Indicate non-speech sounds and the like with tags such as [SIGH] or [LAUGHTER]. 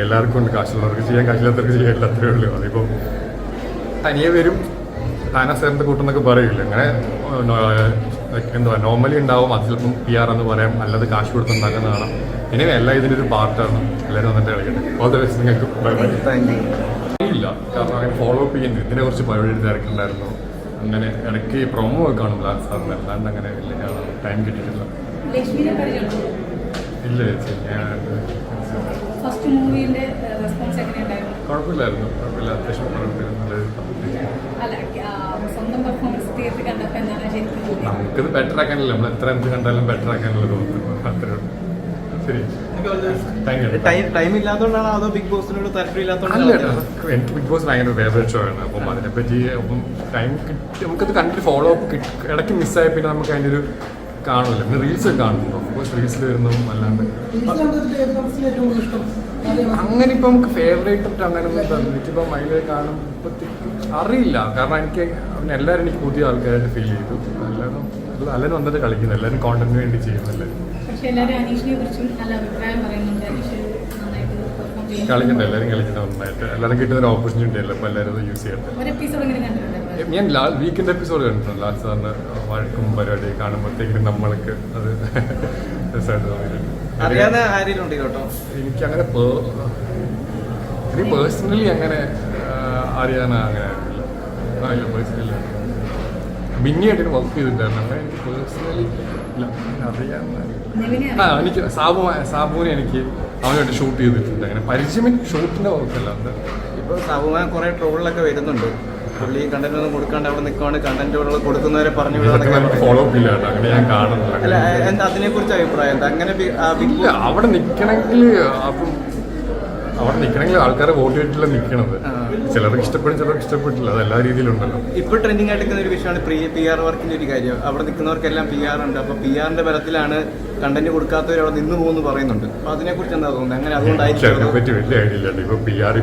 എല്ലാവർക്കും ഉണ്ട്. കാശുള്ളവർക്ക് ചെയ്യാൻ കാശില്ലാത്തവർക്ക് ചെയ്യാൻ എല്ലാത്തേ ഉള്ളൂ. അതിപ്പോൾ തനിയെ വരും താന സാറിന്റെ കൂട്ടെന്നൊക്കെ പറയില്ല? അങ്ങനെ എന്താ എന്തുവാ നോർമലി ഉണ്ടാവും. അത് ചിലപ്പം പി ആർ എന്ന് പറയാം. അല്ലാതെ കാശ് കൊടുത്തുണ്ടാക്കുന്ന കാണാം. ഇനി എല്ലാം ഇതിന്റെ ഒരു പാർട്ടാണ് എല്ലാവരും വന്നിട്ട് കളിക്കട്ടെ. ഓൾ ദ ബെസ്റ്റ് നിങ്ങൾക്ക്. ഇല്ല. കാരണം അങ്ങനെ ഫോളോ അപ്പ് ചെയ്യുന്നു ഇതിനെ കുറിച്ച് പരിപാടി തിരക്കുണ്ടായിരുന്നു. അങ്ങനെ ഇടയ്ക്ക് പ്രൊമോ ഒക്കെ കാണും ലാസ്റ്റ് സാറിന്. അല്ലാണ്ട് അങ്ങനെ ടൈം കിട്ടിയിട്ടില്ല. ഇല്ല ചേച്ചി ഞാൻ ഫസ്റ്റ് മൂവിന്റെ റെസ്പോൺസ് എങ്ങനെയുണ്ടായിരുന്നു? കുഴപ്പമില്ലായിരുന്നു. കുഴപ്പമില്ല. അത്യാവശ്യം? നമുക്കിത് ബെറ്റർ ആക്കാനല്ല. നമ്മൾ എത്ര എന്ത് കണ്ടാലും ബെറ്റർ ആക്കാനല്ലേ തോന്നുന്നു അത്രേ ഉള്ളൂ. ശരി. ടൈം ഇല്ലാത്തതുകൊണ്ടാണ് അതോ ബിഗ് ബോസിനോട് താല്പര്യമില്ലാത്തതുകൊണ്ടാണോ എനിക്ക് ബിഗ് ബോസ് ഭയങ്കര ഫേവറേറ്റ് ഷോ ആണ്. അപ്പം അതിനെപ്പറ്റി അപ്പം ടൈം കിട്ടി. നമുക്കത് കണ്ടിട്ട് ഫോളോ അപ്പ് ഇടയ്ക്ക് മിസ്സായ പിന്നെ നമുക്ക് അതിന്റെ ഒരു കാണില്ല പിന്നെ റീൽസ് ഒക്കെ കാണുന്നു ഓഫ് കോഴ്സ് റീൽസിൽ വരുന്നതും അല്ലാണ്ട്. അങ്ങനെ ഇപ്പം നമുക്ക് ഫേവറേറ്റ് ഇട്ട് അങ്ങനെ ഒന്നും ഇപ്പം ഇപ്പം അതിൽ ഇപ്പം അറിയില്ല. കാരണം എനിക്ക് പിന്നെ എല്ലാവരും എനിക്ക് പുതിയ ആൾക്കാരായിട്ട് ഫീൽ ചെയ്തു. എല്ലാവരും എല്ലാവരും വന്നിട്ട് കളിക്കുന്നു. എല്ലാവരും കോണ്ടന്റിന് വേണ്ടി ചെയ്യുന്നില്ല പക്ഷെ എല്ലാവരും കളിക്കണ്ട എല്ലാവരും കളിക്കുന്ന നന്നായിട്ട്. എല്ലാവരും കിട്ടുന്ന ഒരു ഓപ്പർച്യൂണിറ്റി അല്ല അപ്പോൾ എല്ലാവരും അത് യൂസ് ചെയ്യട്ടെ. ഒരു എപ്പിസോഡ് എങ്ങനെ കണ്ടിട്ടുണ്ട്? ഞാൻ ലാ വീക്കെൻഡ് എപ്പിസോഡ് കണ്ടിട്ടുണ്ട്. ലാസ്റ്റ് സാറിന് വഴക്കും പരിപാടി കാണുമ്പോഴത്തേക്കും നമ്മൾക്ക് അത് [LAUGHS] രസമായിട്ട് തോന്നിയിട്ടുണ്ട്. എനിക്ക് അങ്ങനെ പേഴ്സണലി അങ്ങനെ അറിയാൻ അങ്ങനെ ആയിട്ടില്ല ആ ഇല്ല പേഴ്സണലി മിന്നിയായിട്ട് വർക്ക് ചെയ്തിട്ടുണ്ടായിരുന്നു അങ്ങനെ എനിക്ക് പേഴ്സണലി ഇല്ല അറിയാൻ ആ എനിക്ക് സാബു സാബുവിനെ എനിക്ക് അവനായിട്ട് ഷൂട്ട് ചെയ്തിട്ടുണ്ട്. അങ്ങനെ പരിചയം ഷൂട്ടിന്റെ വർക്കല്ല അത് ഇപ്പൊ സാബുമാൻ കുറെ ട്രോളിലൊക്കെ വരുന്നുണ്ട്. പുള്ളി കണ്ടന്റ് ഒന്നും കൊടുക്കാണ്ട് അവിടെ നിൽക്കുവാണ്. കണ്ടന്റുകൾ കൊടുക്കുന്നവരെ പറഞ്ഞു ഫോളോ അപ്പ് ഇല്ല അങ്ങനെ ഞാൻ കാണുന്നില്ല അല്ല എന്താ അതിനെ കുറിച്ച് അഭിപ്രായം? എന്താ അങ്ങനെ അവിടെ നിൽക്കണമെങ്കിൽ അപ്പം അവിടെ നിൽക്കണമെങ്കിൽ ആൾക്കാരെ വോട്ട് ചെയ്തിട്ടില്ല നിൽക്കണത്. ചിലർക്ക് ഇഷ്ടപ്പെടും ചിലർക്ക് ഇഷ്ടപ്പെട്ടില്ല. അത് എല്ലാ രീതിയിലുണ്ടല്ലോ ഇപ്പൊ ട്രെൻഡിങ് ആയിട്ട് നിൽക്കുന്ന ഒരു വിഷയമാണ് പ്രീ പി ആർ വർക്കിന്റെ ഒരു കാര്യം. അവിടെ നിൽക്കുന്നവർക്കെല്ലാം പി ആർ ഉണ്ട്. അപ്പൊ പി ആറിന്റെ ബലത്തിലാണ് കണ്ടന്റ് കൊടുക്കാത്തവർ അവിടെ നിന്ന് പോകുന്നു പറയുന്നുണ്ട്. അപ്പൊ അതിനെ കുറിച്ച് എന്താ തോന്നുന്നത്? അങ്ങനെ അതുകൊണ്ടായിരിക്കും അതിനെപ്പറ്റി വലിയ ഐഡിയ ഇല്ല ഇപ്പൊ പി ആർ